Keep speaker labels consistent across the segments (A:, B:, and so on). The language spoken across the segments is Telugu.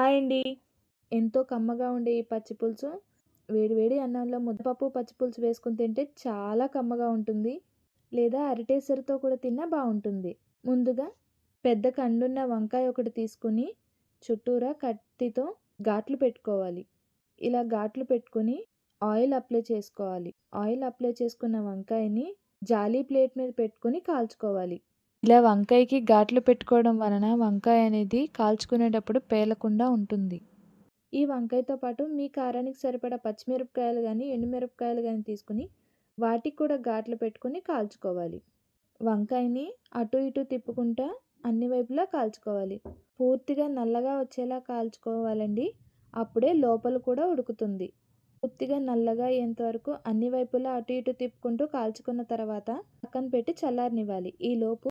A: హాయ్ అండి. ఎంతో కమ్మగా ఉండే ఈ పచ్చి పులుసు. వేడి వేడి అన్నంలో ముద్దపప్పు పచ్చిపులుసు వేసుకుని తింటే చాలా కమ్మగా ఉంటుంది. లేదా అరిటేసరితో కూడా తిన్నా బాగుంటుంది. ముందుగా పెద్ద కండున్న వంకాయ ఒకటి తీసుకుని చుట్టూరా కత్తితో ఘాట్లు పెట్టుకోవాలి. ఇలా ఘాట్లు పెట్టుకుని ఆయిల్ అప్లై చేసుకోవాలి. ఆయిల్ అప్లై చేసుకున్న వంకాయని జాలీ ప్లేట్ మీద పెట్టుకొని కాల్చుకోవాలి. ఇలా వంకాయకి ఘాట్లు పెట్టుకోవడం వలన వంకాయ అనేది కాల్చుకునేటప్పుడు పేలకుండా ఉంటుంది. ఈ వంకాయతో పాటు మీ కారానికి సరిపడా పచ్చిమిరపకాయలు కానీ ఎండుమిరపకాయలు కానీ తీసుకుని వాటికి కూడా ఘాట్లు పెట్టుకొని కాల్చుకోవాలి. వంకాయని అటు ఇటు తిప్పుకుంటా అన్ని వైపులా కాల్చుకోవాలి. పూర్తిగా నల్లగా వచ్చేలా కాల్చుకోవాలండి. అప్పుడే లోపల కూడా ఉడుకుతుంది. పూర్తిగా నల్లగా అయ్యేంత వరకు అన్ని వైపులా అటు ఇటు తిప్పుకుంటూ కాల్చుకున్న తర్వాత పక్కన పెట్టి చల్లారనివ్వాలి. ఈ లోపు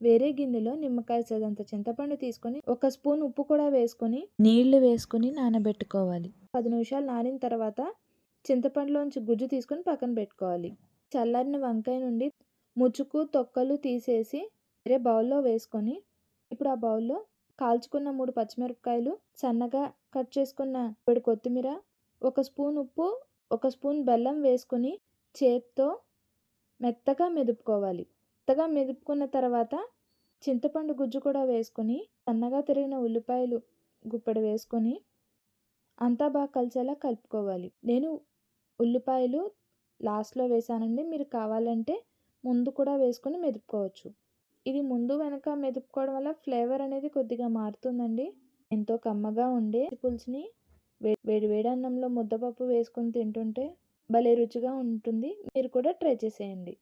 A: వేరే గిన్నెలో నిమ్మకాయ చదంత చింతపండు తీసుకొని ఒక స్పూన్ ఉప్పు కూడా వేసుకొని నీళ్ళు వేసుకొని నానబెట్టుకోవాలి. పది నిమిషాలు నానిన తర్వాత చింతపండులోంచి గుజ్జు తీసుకొని పక్కన పెట్టుకోవాలి. చల్లారిన వంకాయ నుండి ముచ్చుకు తొక్కలు తీసేసి వేరే బౌల్లో వేసుకొని ఇప్పుడు ఆ బౌల్లో కాల్చుకున్న మూడు పచ్చిమిరపకాయలు సన్నగా కట్ చేసుకున్న ఇప్పుడు కొత్తిమీర ఒక స్పూన్ ఉప్పు ఒక స్పూన్ బెల్లం వేసుకొని చేత్తో మెత్తగా మెదుపుకోవాలి. మెత్తగా మెదుపుకున్న తర్వాత చింతపండు గుజ్జు కూడా వేసుకొని సన్నగా తిరిగిన ఉల్లిపాయలు గుప్పెడు వేసుకొని అంతా బాగా కలిసేలా కలుపుకోవాలి. నేను ఉల్లిపాయలు లాస్ట్లో వేసానండి. మీరు కావాలంటే ముందు కూడా వేసుకొని మెదుపుకోవచ్చు. ఇది ముందు వెనక మెదుపుకోవడం వల్ల ఫ్లేవర్ అనేది కొద్దిగా మారుతుందండి. ఎంతో కమ్మగా ఉండే పులుసుని వేడి వేడి అన్నంలో ముద్దపప్పు వేసుకొని తింటుంటే భలే రుచిగా ఉంటుంది. మీరు కూడా ట్రై చేసేయండి.